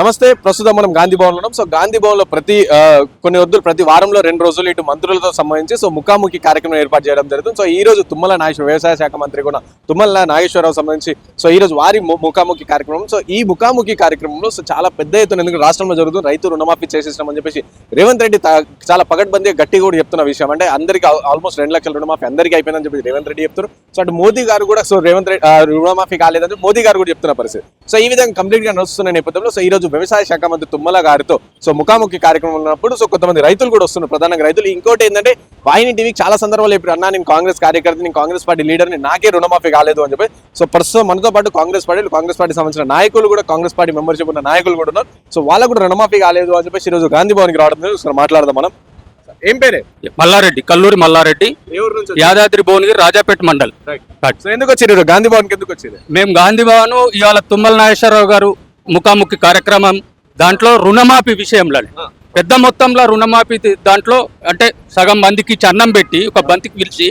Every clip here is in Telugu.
నమస్తే ప్రస్తుతం మనం గాంధీ భవన్ ఉన్నాం. సో గాంధీ భవన్లో ప్రతి కొన్ని వద్దులు ప్రతి వారంలో రెండు రోజులు ఇటు మంత్రులతో సంబంధించి సో ముఖాముఖి కార్యక్రమం ఏర్పాటు చేయడం జరుగుతుంది. సో ఈ రోజు తుమ్మల నాగేశ్వర వ్యవసాయ శాఖ మంత్రి కూడా తుమ్మల నాగేశ్వరరావు సంబంధించి సో ఈ రోజు వారి ముఖాముఖి కార్యక్రమం. సో ఈ ముఖాముఖి కార్యక్రమంలో సో చాలా పెద్ద ఎత్తున ఎందుకంటే రాష్ట్రంలో జరుగుతుంది రైతు రుణమాఫీ చేసేసినామని చెప్పేసి రేవంత్ రెడ్డి చాలా పకడ్బందీగా గట్టిగా కూడా చెప్తున్న విషయం. అంటే అందరికి ఆల్మోస్ట్ రెండు లక్షల రుణమాఫీ అందరికీ అయిపోయిందని చెప్పి రేవంత్ రెడ్డి చెప్తారు సో అటు మోదీ గారు కూడా సో రేవంత్ రెడ్డి రుణమాఫీ కాలేదని మోదీ గారు కూడా చెప్తున్న పరిస్థితి. సో ఈ విధంగా కంప్లీట్గా నడుస్తున్న నేపథ్యంలో సో ఈ రోజు వ్యవసాయ శాఖ మంత్రి తుమ్మల గారితో. సో ముఖాముఖి కార్యక్రమం ఉన్నప్పుడు సో కొంతమంది రైతులు కూడా వస్తున్నారు. ప్రధానంగా రైతులు. ఇంకోటి ఏంటంటే వాహిని టీవీకి చాలా సందర్భాలు ఇప్పుడు అన్నా నేను కాంగ్రెస్ కార్యకర్త నేను కాంగ్రెస్ పార్టీ లీడర్ని నాకే రుణమాఫీ కాలేదు అని చెప్పి. సో ప్రస్తుతం మనతో పాటు కాంగ్రెస్ పార్టీ కాంగ్రెస్ పార్టీ సంబంధించిన నాయకులు కూడా కాంగ్రెస్ పార్టీ మెంబర్షిప్ ఉన్న నాయకులు కూడా ఉన్నారు. సో వాళ్ళకు కూడా రుణమాఫీ కాలేదు అని చెప్పేసి ఈ రోజు గాంధీ భవన్కి రావడం. సో మాట్లాడదాం మనం. ఏం పేరే? మల్లారెడ్డి కల్లూరి మల్లారెడ్డి యాదాద్రి భువనగిరి రాజాపేట మండల్. సో ఎందుకు వచ్చారు? ఈరోజు గాంధీ భవన్కి ఎందుకు వచ్చేది మేము గాంధీ భవన్ ఇవాళ తుమ్మల నాగేశ్వరరావు గారు ముఖాముఖి కార్యక్రమం దాంట్లో రుణమాఫీ విషయంలో పెద్ద మొత్తంలో రుణమాఫీ దాంట్లో అంటే సగం మందికి ఇచ్చి అన్నం పెట్టి ఒక బంతికి పిలిచి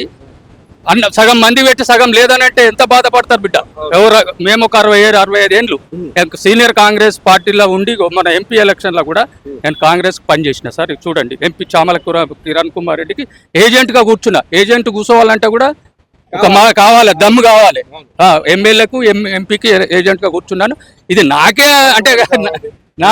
అన్న సగం మంది పెట్టి సగం లేదని అంటే ఎంత బాధపడతారు బిడ్డ? ఎవరు మేము ఒక అరవై ఏడు అరవై ఐదు ఏళ్ళు నేను సీనియర్ కాంగ్రెస్ పార్టీలో ఉండి మన ఎంపీ ఎలక్షన్లో కూడా నేను కాంగ్రెస్ పనిచేసిన. సార్ చూడండి ఎంపీ చామల కుర- కిరణ్ కుమార్ రెడ్డికి ఏజెంట్గా కూర్చున్నా. ఏజెంట్ కూర్చోవాలంటే కూడా ఒక మా కావాలి దమ్ము కావాలి. ఆ, ఎమ్మెల్యేకు ఎంపీకి ఏజెంట్గా కూర్చున్నాను. ఇది నాకే అంటే నా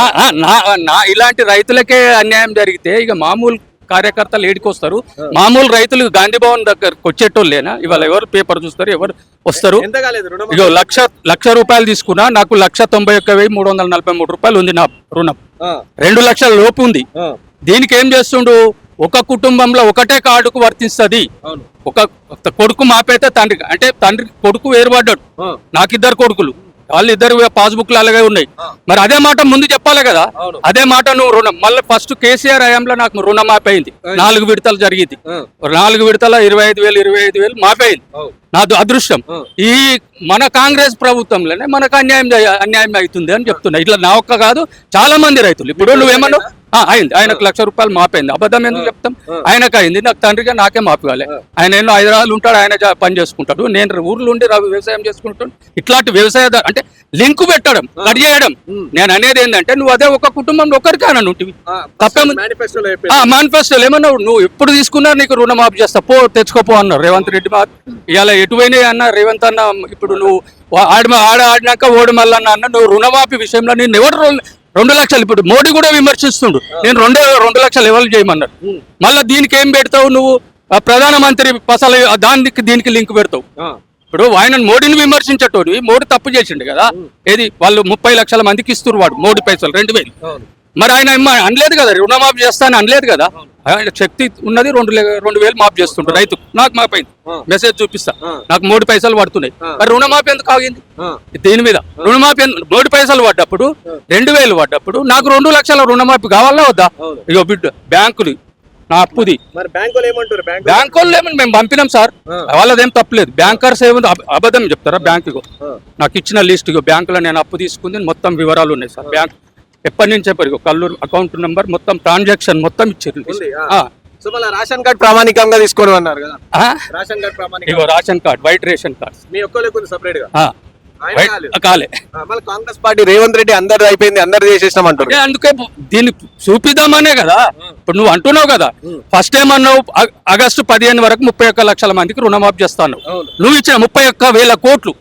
నా ఇలాంటి రైతులకే అన్యాయం జరిగితే ఇక మామూలు కార్యకర్తలు ఏడికొస్తారు. మామూలు రైతులు గాంధీ భవన్ దగ్గరకు వచ్చేటోళ్ళేనా? ఇవాళ ఎవరు పేపర్ చూస్తారు ఎవరు వస్తారు? ఇగో లక్ష లక్ష రూపాయలు తీసుకున్నా నాకు లక్ష తొంభై ఒక్క వెయ్యి మూడు వందల నలభై మూడు రూపాయలు ఉంది నా రుణం. రెండు లక్షల లోపు ఉంది. దీనికి ఏం చేస్తుండు? ఒక కుటుంబంలో ఒకటే కార్డుకు వర్తిస్తుంది. ఒక కొడుకు మాపైతే తండ్రి అంటే తండ్రి కొడుకు వేరుపడ్డాడు. నాకు ఇద్దరు కొడుకులు. వాళ్ళు ఇద్దరు పాస్బుక్లు అలాగే ఉన్నాయి. మరి అదే మాట ముందు చెప్పాలి కదా? అదే మాట నువ్వు రుణం మళ్ళీ ఫస్ట్ కేసీఆర్ హయాంలో నాకు రుణం మాపైంది నాలుగు విడతలు జరిగింది. నాలుగు విడతల ఇరవై ఐదు వేలు ఇరవై ఐదు వేలు మాపైంది. నా అదృష్టం. ఈ మన కాంగ్రెస్ ప్రభుత్వంలోనే మనకు అన్యాయం అన్యాయం అవుతుంది అని చెప్తున్నా. ఇట్లా నా ఒక్క కాదు చాలా మంది రైతులు. ఇప్పుడు నువ్వేమన్నావు? ఆ, అయింది. ఆయనకు లక్ష రూపాయలు మాపైంది. అబద్ధం ఎందుకు చెప్తాం? ఆయనకు అయింది. నాకు తండ్రిగా నాకే మాపగాలి. ఆయన ఎన్నో హైదరాబాద్ ఉంటాడు ఆయన పని చేసుకుంటాడు. నేను ఊర్లో ఉండి వ్యవసాయం చేసుకుంటాను ఇట్లాంటి వ్యవసాయ అంటే లింకు పెట్టడం కట్ చేయడం. నేను అనేది ఏంటంటే నువ్వు అదే ఒక కుటుంబంలో ఒకరికి అని ఉంటివి. తప్పేముంది? మేనిఫెస్టోలో ఏమన్నావు నువ్వు ఎప్పుడు తీసుకున్నా నీకు రుణమాఫీ చేస్తా. పో తెచ్చుకోపో అన్నారు రేవంత్ రెడ్డి మా ఇవాళ ఎటువైనా అన్న రేవంత్ అన్న ఇప్పుడు నువ్వు ఆడి ఆడ ఆడినాక ఓడి మల్లన్న అన్న నువ్వు రుణమాఫీ విషయంలో నేను ఎవరు రెండు- లక్షలు ఇప్పుడు మోడీ కూడా విమర్శిస్తుండు. నేను రెండే రెండు లక్షలు ఎవరు చేయమన్నారు మళ్ళీ దీనికి ఏం పెడతావు నువ్వు? ప్రధానమంత్రి పసలు దానికి దీనికి లింక్ పెడతావు. ఇప్పుడు ఆయన మోడీని విమర్శించటోని మోడీ తప్పు చేసిండు కదా. ఏది? వాళ్ళు ముప్పై లక్షల మందికి ఇస్తున్నారు వాడు మోడీ పైసలు రెండు వేలు. మరి ఆయన ఏమ అనలేదు కదా రుణమాఫీ చేస్తాను అనలేదు కదా. ఆయన శక్తి ఉన్నది రెండు రెండు వేలు మాఫ్ చేస్తుండ్రు రైతు నాకు మాపైంది మెసేజ్ చూపిస్తా. నాకు మూడు పైసలు పడుతున్నాయి. మరి రుణమాఫీ ఎందుకు ఆగింది? దీని మీద? రుణమాఫీ మూడు పైసలు పడ్డప్పుడు రెండు వేలు పడ్డప్పుడు నాకు రెండు లక్షల రుణమాఫీ కావాలా వద్దా. ఇగో బిడ్డ బ్యాంకులు నా అప్పుది. బ్యాంకు వాళ్ళు ఏమని మేము పంపినాం సార్. వాళ్ళదేం తప్పలేదు బ్యాంకర్స్ ఏముంది అబ- అబద్ధం చెప్తారా బ్యాంకు నాకు ఇచ్చిన లిస్ట్ బ్యాంకులో నేను అప్పు తీసుకుంది మొత్తం వివరాలు ఉన్నాయి సార్. బ్యాంక్ ఎప్పటి నుంచి చెప్పారు ఇగో కల్లూరు అకౌంట్ నెంబర్ మొత్తం ట్రాన్సాక్షన్ మొత్తం ఇచ్చారు. సో మళ్ళీ రేషన్ కార్డ్ ప్రామాణికంగా తీసుకోవడం అన్నారు కదా? రేషన్ కార్డ్ ప్రామాణికం ఇగో ration card white ration card. మీ ఒక్కరికి సపరేట్గా? కాలే. కాంగ్రెస్ పార్టీ రేవంత్ రెడ్డి అందరిది అయిపోయింది అందరు చేసేసినాం అంటారు అందుకే దీన్ని చూపిద్దామనే కదా. ఇప్పుడు నువ్వు అంటున్నావు కదా. ఫస్ట్ టైం అన్నావు ఆగస్టు పదిహేను వరకు ముప్పై ఒక్క లక్షల మందికి రుణమాఫీ చేస్తాను. నువ్వు ఇచ్చిన ముప్పై ఒక్క వేల కోట్లు.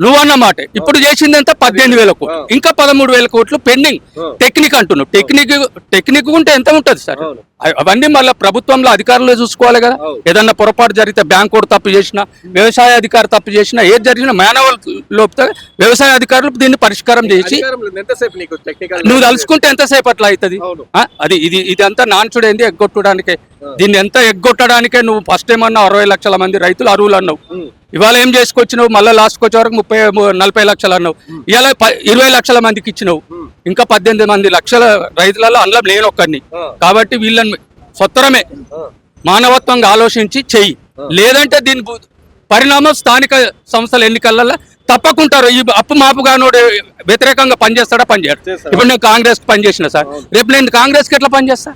నువ్వు అన్నమాట ఇప్పుడు చేసింది ఎంత పద్దెనిమిది వేల కోట్లు. ఇంకా పదమూడు వేల కోట్లు పెండింగ్. టెక్నిక్ అంటున్నావు. టెక్నిక్ టెక్నిక్ ఉంటే ఎంత ఉంటది సార్? అవును. అవ- అవన్నీ మళ్ళీ ప్రభుత్వంలో అధికారులు చూసుకోవాలి కదా. ఏదన్నా పొరపాటు జరిగితే బ్యాంక్ కూడా తప్పు చేసినా వ్యవసాయ అధికారి తప్పు చేసినా ఏది జరిగినా మానవ లోపితే వ్యవసాయ అధికారులు దీన్ని పరిష్కారం చేసి నువ్వు తలుచుకుంటే ఎంతసేపు అట్లా అవుతుంది? అది ఇది ఇది అంతా నాన్చుడైంది ఎగ్గొట్టడానికే. దీన్ని ఎంత ఎగ్గొట్టడానికే నువ్వు ఫస్ట్ టైం అన్నావు అరవై లక్షల మంది రైతులు అరువులు అన్నావు. ఇవాళ ఏం చేసుకొచ్చినావు? మళ్ళీ లాస్ట్కి వచ్చే వరకు ముప్పై నలభై లక్షలు అన్నావు. ఇవాళ ఇరవై లక్షల మందికి ఇచ్చినావు. ఇంకా పద్దెనిమిది మంది లక్షల రైతులలో అందులో నేను ఒక్కడిని. ఆ. కాబట్టి వీళ్ళని స్వత్తరమే ఆ. మానవత్వంగా ఆలోచించి చెయ్యి. లేదంటే దీని పరిణామం స్థానిక సంస్థల ఎన్నికలలో తప్పకుంటారు. ఈ అప్పు మాపుగానోడు వ్యతిరేకంగా పనిచేస్తాడా పనిచేయడు. ఇప్పుడు నేను కాంగ్రెస్కి పనిచేసిన సార్. రేపు నేను కాంగ్రెస్కి ఎట్లా పనిచేస్తా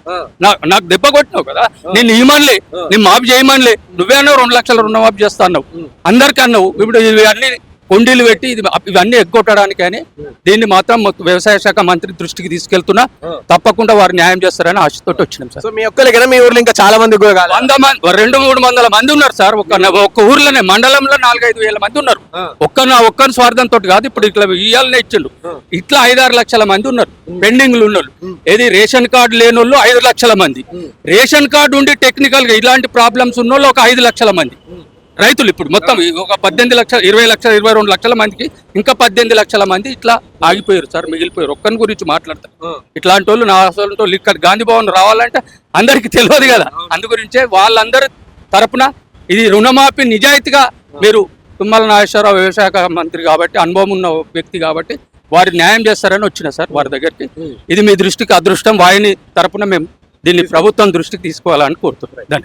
నాకు దెబ్బ కొట్టినావు కదా. నేను ఇవ్వమనిలే నేను మాఫ్ చేయమనిలే. నువ్వే అన్నావు రెండు లక్షల రుణమాఫీ చేస్తా అన్నావు. అందరికీ అన్నావు. ఇప్పుడు అన్ని కొండీలు పెట్టి ఇది ఇవన్నీ ఎగ్గొట్టడానికి అని దీన్ని మాత్రం వ్యవసాయ శాఖ మంత్రి దృష్టికి తీసుకెళ్తున్నా. తప్పకుండా వారు న్యాయం చేస్తారని ఆశతోటి వచ్చినాం సార్. మీ ఒక్కరికైనా మీ ఊర్లో ఇంకా చాలా మంది వంద మంది రెండు మూడు వందల మంది ఉన్నారు సార్. ఒక్క ఒక్క ఊర్లోనే మండలంలో నాలుగైదు వేల మంది ఉన్నారు. ఒక్క నా ఒక్కని స్వార్థంతో కాదు ఇప్పుడు ఇట్లా ఇయ్యాలనే ఇచ్చిండు. ఇట్లా ఐదారు లక్షల మంది ఉన్నారు. పెండింగ్లు ఉన్నోళ్ళు. ఏది రేషన్ కార్డు లేని వాళ్ళు ఐదు లక్షల మంది. రేషన్ కార్డు ఉండి టెక్నికల్గా ఇలాంటి ప్రాబ్లమ్స్ ఉన్న ఒక ఐదు లక్షల మంది. రైతులు ఇప్పుడు మొత్తం ఒక పద్దెనిమిది లక్షల ఇరవై లక్షల ఇరవై రెండు లక్షల మందికి ఇంకా పద్దెనిమిది లక్షల మంది ఇట్లా ఆగిపోయారు సార్ మిగిలిపోయారు. ఒక్కని గురించి మాట్లాడతారు. ఇట్లాంటి వాళ్ళు నా అసలు ఇక్కడ గాంధీ భవన్ రావాలంటే అందరికి తెలియదు కదా. అందు గురించే వాళ్ళందరి తరపున ఇది రుణమాఫీ నిజాయితీగా మీరు తుమ్మల నాగేశ్వరరావు వ్యవసాయ మంత్రి కాబట్టి అనుభవం ఉన్న వ్యక్తి కాబట్టి వారి న్యాయం చేస్తారని వచ్చిన సార్ వారి దగ్గరికి. ఇది మీ దృష్టికి అదృష్టం. వారిని తరపున మేము దీన్ని ప్రభుత్వం దృష్టికి తీసుకోవాలని కోరుతున్నాం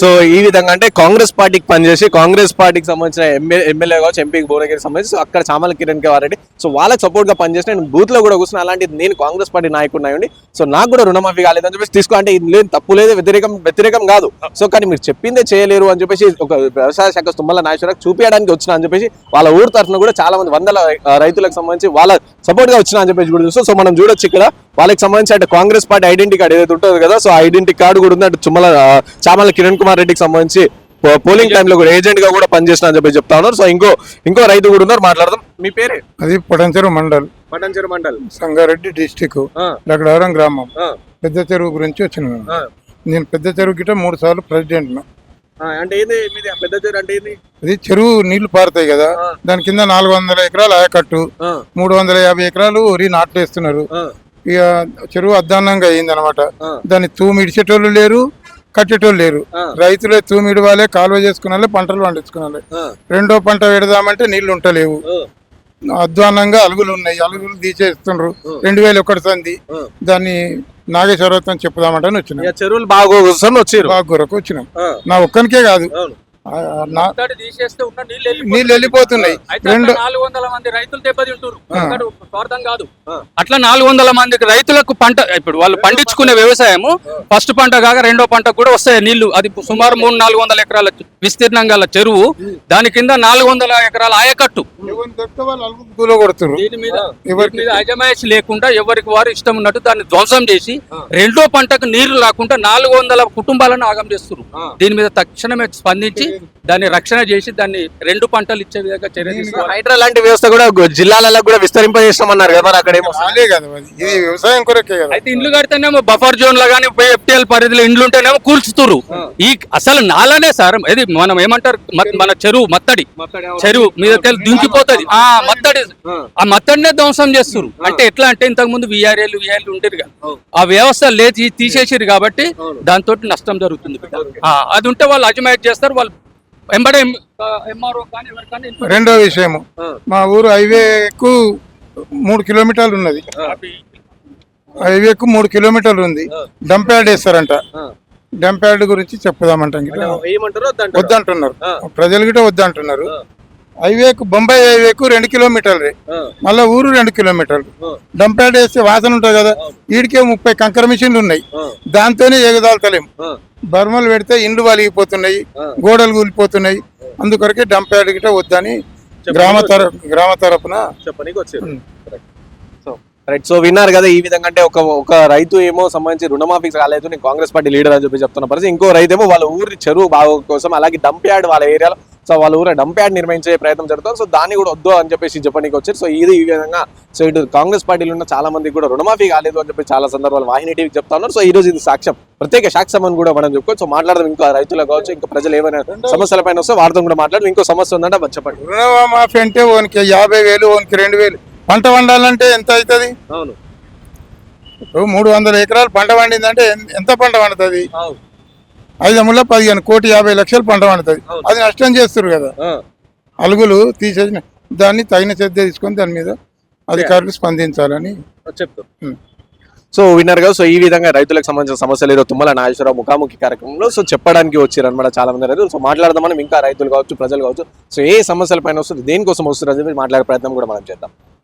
సో ఈ విధంగా అంటే కాంగ్రెస్ పార్టీకి పనిచేసి కాంగ్రెస్ పార్టీకి సంబంధించిన ఎమ్మెల్యే కావచ్చు ఎంపీకి భువనగిరి సంబంధించి అక్కడ చామల కిరణ్ రెడ్డి సో వాళ్ళకి సపోర్ట్గా పనిచేసి నేను బూత్లో కూడా కూర్చున్నా అలాంటి నేను కాంగ్రెస్ పార్టీ నాయకుడిని అయ్యండి సో నాకు కూడా రుణమాఫీ కాలేదని చెప్పేసి తీసుకో అంటే ఇది లేదు తప్పు లేదు వ్యతిరేకం వ్యతిరేకం కాదు. సో కానీ మీరు చెప్పిందే చేయలేరు అని చెప్పేసి ఒక వ్యవసాయ శాఖ తుమ్మల నాగేశ్వరరావు చూపించడానికి వచ్చిన అని చెప్పేసి వాళ్ళ ఊరు తరఫున కూడా చాలా మంది వందల రైతులకు సంబంధించి వాళ్ళ సపోర్ట్గా వచ్చిన అని చెప్పేసి కూడా చూస్తాం సో మనం చూడొచ్చు ఇక్కడ. వాళ్ళకి సంబంధించి అంటే కాంగ్రెస్ పార్టీ ఐడెంటిటీ కార్డు ఏదైతే ఉంటుందో కదా సో ఐడెంటిటీ కార్డు కూడా ఉంది. అంటే తుమ్మల ఆ, చామల కిరణ్ కుమార్ రెడ్డికి సంబంధించి పోలింగ్ టైంలో కూడా ఏజెంట్గా కూడా పనిచేసిన అని చెప్పి చెప్తా ఉన్నారు. సో ఇంకో ఇంకో రైతు కూడా ఉన్నారు. మాట్లాడదాం. మీ పేరే? అది పొటంచెరు మండల్. పటంచెరు మండల్. సంగారెడ్డి డిస్టిక్. గ్రామం. పెద్ద చెరువు గురించి వచ్చిన నేను పెద్ద చెరువు గిట్ట మూడు సార్లు ప్రెసిడెంట్ అంటే ఏంది మీది పెద్ద చెరు అంటే ఏంది? అది చెరువు నీళ్ళు పారుతాయి కదా. దాని కింద నాలుగు వందల ఎకరాలు ఆయకట్టు. మూడు వందల యాభై ఎకరాలు వరి నాట్లేస్తున్నారు. ఇక చెరువు అద్దానంగా అయింది అనమాట. దాన్ని తూమి ఇడిచేటోళ్ళు లేరు కట్టేటోళ్ళు లేరు. రైతులే తూమి ఇడవాలి కాలువ చేసుకునాలి పంటలు పండించుకోవాలి రెండో పంట పెడదామంటే నీళ్ళు ఉంటలేవు అధ్వానంగా అలుగులు ఉన్నాయి అలుగులు తీసేస్తుండ్రు రెండు వేల ఒకటి సంది. దాన్ని నాగేశ్వరత్వం చెప్పుదామంటే వచ్చిన. చెరువులు బాగా వస్తాను వచ్చారు బాగా కొరకు వచ్చినాం నా ఒక్కనికే కాదు. ఆ, నా అంతటి తీసేస్తే ఉన్న నీళ్ళు నీళ్ళు వెళ్ళిపోతున్నాయి. అయితే రెండు అట్లా నాలుగు వందల మంది రైతులు దెబ్బతింటారు స్వార్థం కాదు. అట్లా నాలుగు వందల మందికి రైతులకు పంట ఇప్పుడు వాళ్ళు పండించుకునే వ్యవసాయము ఫస్ట్ పంట కాక రెండో పంట కూడా వస్తాయి నీళ్ళు అది సుమారు మూడు నాలుగు వందల ఎకరాల విస్తీర్ణం గల చెరువు. దాని కింద నాలుగు వందల ఎకరాల ఆయకట్టు. దీని మీద దీని మీద అజమాయిషి లేకుండా ఎవరికి వారు ఇష్టం ఉన్నట్టు దాన్ని ధ్వంసం చేసి రెండో పంటకు నీళ్ళు రాకుండా నాలుగు వందల కుటుంబాలను ఆగం చేస్తున్నారు దీని మీద తక్షణమే స్పందించి దాన్ని రక్షణ చేసి దాన్ని రెండు పంటలు ఇచ్చే విధంగా చర్య తీసుకోవాలి. హైడ్రా లాంటి వ్యవస్థ కూడా జిల్లాలలో కూడా విస్తరింపజేస్తామన్నారు కదా మరి అక్కడ కదా ఇది వ్యవసాయం కొరకే కదా. అయితే ఇండ్లు కడితేనేమో బఫర్ జోన్లో కానీ ఎఫ్టీఎల్ పరిధిలో ఇండ్లు ఉంటేనేమో కూల్చుతురు ఈ అసలు నాలనే సార్ ఇది మనం ఏమంటారు మన చెరువు మత్తడి. చెరువు మీదకెళ్ళి దుంకిపోతది. ఆ మత్తడి. ఆ. మత్తడినే ధ్వంసం చేస్తురు అంటే ఎట్లా అంటే ఇంతకు ముందు విఆర్ఏలు విఆర్ఏలు ఉండేది కదా. ఆ వ్యవస్థ లేదు తీసేసిరు కాబట్టి దాంతో నష్టం జరుగుతుంది అది ఉంటే వాళ్ళు అజమాయిట్ చేస్తారు వాళ్ళు ఎంబడే రెండో విషయము. మా ఊరు హైవేకు మూడు కిలోమీటర్లు ఉన్నది. హైవేకు మూడు కిలోమీటర్లు ఉంది. డంప్ యార్డ్ వేస్తారంట. డంప్ యార్డ్ గురించి చెప్పుదామంటాం వద్దంటున్నారు. ప్రజలు గిట్ట వద్దంటున్నారు. హైవేకు బొంబాయి హైవేకు రెండు కిలోమీటర్లు. మళ్ళా ఊరు రెండు కిలోమీటర్లు. డంప్ యార్డ్ వేస్తే వాసన ఉంటుంది కదా. వీడికే ముప్పై కంకర మిషన్లు ఉన్నాయి. దాంతోనే ఎగదాల్తలేం బర్మలు పెడితే ఇండ్లు వలిగిపోతున్నాయి గోడలు కూలిపోతున్నాయి. అందుకొరకే డంప్ యార్డ్ గిట్ట వద్దని గ్రామ తర గ్రామ చెప్పనీకి వచ్చారు. రైట్ సో విన్నారు కదా ఈ విధంగా అంటే ఒక ఒక రైతు ఏమో సంబంధించి రుణమాఫీ కాలేదు నేను కాంగ్రెస్ పార్టీ లీడర్ అని చెప్పి చెప్తున్న పరిస్థితి. ఇంకో రైతు ఏమో వాళ్ళ ఊరి చెరువు బాగు కోసం అలాగే డంప్ యార్డ్ వాళ్ళ ఏరియాలో సో వాళ్ళ ఊర డంప్ యార్డ్ నిర్మించే ప్రయత్నం జరుగుతుంది. సో దాన్ని కూడా వద్దు అని చెప్పేసి చెప్పడానికి వచ్చారు. సో ఇది ఈ విధంగా సో ఇటు కాంగ్రెస్ పార్టీలో ఉన్న చాలా మంది కూడా రుణమాఫీ కాలేదు అని చెప్పి చాలా సందర్భాలు వాహిని టీవీకి చెప్తా ఉన్నారు. సో ఈ రోజు ఇది సాక్ష్యం. ప్రత్యేక సాక్ష్యం అని కూడా మనం చెప్పుకోవచ్చు. సో మాట్లాడదాం ఇంకా రైతులకు కావచ్చు ఇంకా ప్రజలు ఏమైనా సమస్యల పైన వస్తే వారితో కూడా మాట్లాడడం ఇంకో సమస్య ఉందంటే చెప్పండి. రుణమాఫీ అంటే ఓనికి యాభై వేలు ఓనికి రెండు వేలు. పంట వండాలంటే ఎంత అవుతుంది? అవును. మూడు వందల ఎకరాలు పంట పండిందంటే ఎంత పంట పండుతుంది ఐదు అమ్ముల పదిహేను కోటి యాభై లక్షలు పంట పండుతుంది. అది నష్టం చేస్తారు కదా. అలుగులు తీసేసిన దాన్ని తగిన శ్రద్ధ తీసుకొని దాని మీద అధికారులు స్పందించాలని చెప్తా. సో విన్నర్గా సో ఈ విధంగా రైతులకు సంబంధించిన సమస్యలు ఏదో తుమ్మల నాగేశ్వరరావు ముఖాముఖి కార్యక్రమంలో సో చెప్పడానికి వచ్చారు అనమాట చాలా మంది రైతులు. సో మాట్లాడదామని ఇంకా రైతులు కావచ్చు ప్రజలు కావచ్చు. సో ఏ సమస్యల పైన వస్తుంది దేనికోసం వస్తుంది అని మాట్లాడే ప్రయత్నం కూడా మనం చేద్దాం.